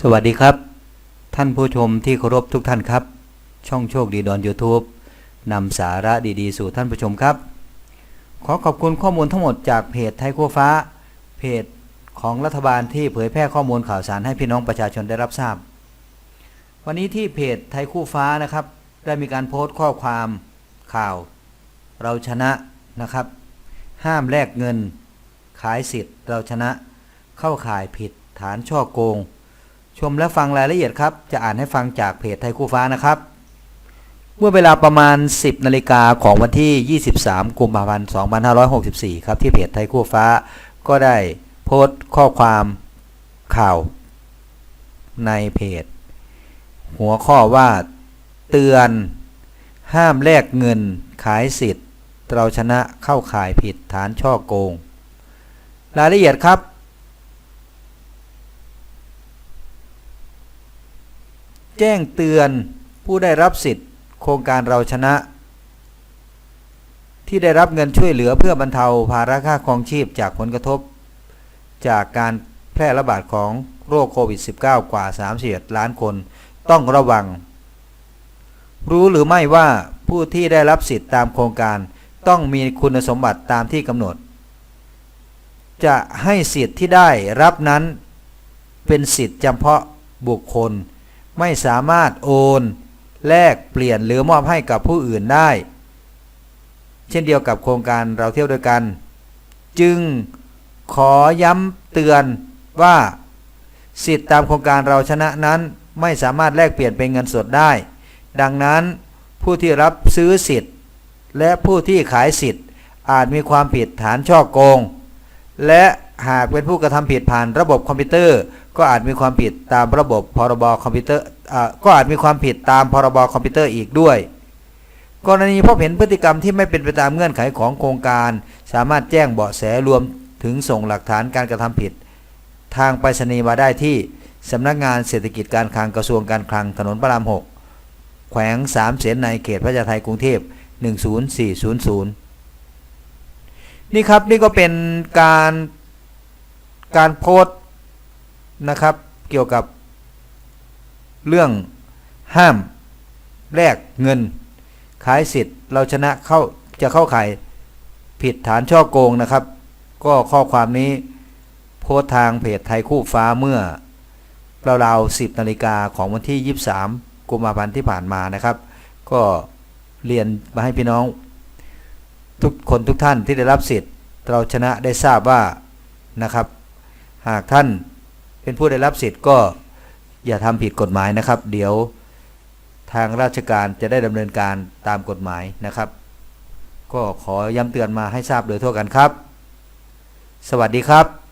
สวัสดีครับ ท่านผู้ชมที่เคารพทุกท่านครับ ช่องโชคดีดอน YouTube นำสาระดีๆ สู่ท่านผู้ชมครับ ขอขอบคุณข้อมูลทั้งหมดจากเพจไทยคู่ฟ้า เพจของรัฐบาลที่เผยแพร่ข้อมูลข่าวสารให้พี่น้องประชาชนได้รับทราบ วันนี้ที่เพจไทยคู่ฟ้านะครับ ได้มีการโพสต์ข้อความข่าว เราชนะนะครับ ห้ามแลกเงิน ขายสิทธิ์เราชนะ เข้าข่ายผิดฐานช่อโกง ชมและฟังรายละเอียดครับ จะอ่านให้ฟังจากเพจไทยคู่ฟ้านะครับ เมื่อเวลาประมาณ 10นาฬิกาของวันที่ 23 กุมภาพันธ์ 2564 ครับที่เพจไทยคู่ฟ้า ก็ได้โพสต์ข้อความข่าวในเพจ หัวข้อว่าเตือน ห้ามแลกเงินขายสิทธิ์ เราชนะเข้าขายผิดฐานช่อโกง รายละเอียดครับ แจ้งเตือนผู้ได้รับสิทธิ์โครงการเราชนะ ที่ได้รับเงินช่วยเหลือเพื่อบรรเทาภาระค่าครองชีพจากผลกระทบ จากการแพร่ระบาดของโรคโควิด -19 กว่า31ล้านคนต้องระวัง รู้หรือไม่ว่าผู้ที่ได้รับสิทธิ์ตามโครงการต้องมีคุณสมบัติตามที่กำหนด จะให้สิทธิ์ที่ได้รับนั้นเป็นสิทธิ์จำเพาะบุคคล ไม่สามารถโอน แลกเปลี่ยนหรือมอบให้กับผู้อื่นได้ เช่นเดียวกับโครงการเราเที่ยวด้วยกัน จึงขอย้ำเตือนว่าสิทธิ์ตามโครงการเราชนะนั้นไม่สามารถแลกเปลี่ยนเป็นเงินสดได้ ดังนั้นผู้ที่รับซื้อสิทธิ์ และผู้ที่ขายสิทธิ์อาจมีความผิดฐานช่อโกง และ หากเป็นผู้กระทำผิดผ่านระบบคอมพิวเตอร์ ก็อาจมีความผิดตามระบบพรบคอมพิวเตอร์ก็อาจมีความผิดตามพรบคอมพิวเตอร์อีกด้วย กรณีพบเห็นพฤติกรรมที่ไม่เป็นไปตามเงื่อนไขของโครงการ สามารถแจ้งเบาะแสรวมถึงส่งหลักฐานการกระทำผิด ทางไปรษณีย์มาได้ที่สำนักงานเศรษฐกิจการคลังกระทรวงการคลังถนนพระราม 6 แขวงสามเสนในเขตพระยาไทกรุงเทพ10400 นี่ครับนี่ก็เป็นการ การโพสต์นะครับ เกี่ยวกับเรื่องห้ามแลกเงิน ขายสิทธิ์ เราชนะเข้าจะเข้าข่ายผิดฐานช่อโกงนะครับ ก็ข้อความนี้โพสต์ทางเพจไทยคู่ฟ้าเมื่อราวๆ10นาฬิกาของวันที่ 23 กุมภาพันธ์ที่ผ่านมานะครับ ก็เรียนมาให้พี่น้อง ทุกคนทุกท่านที่ได้รับสิทธิ์ เราชนะได้ทราบว่านะครับ หากท่านเป็นผู้ได้รับสิทธิ์ก็อย่าทำผิดกฎหมายนะครับ เดี๋ยวทางราชการจะได้ดำเนินการตามกฎหมายนะครับ ก็ขอย้ำเตือนมาให้ทราบโดยทั่วกันครับ สวัสดีครับ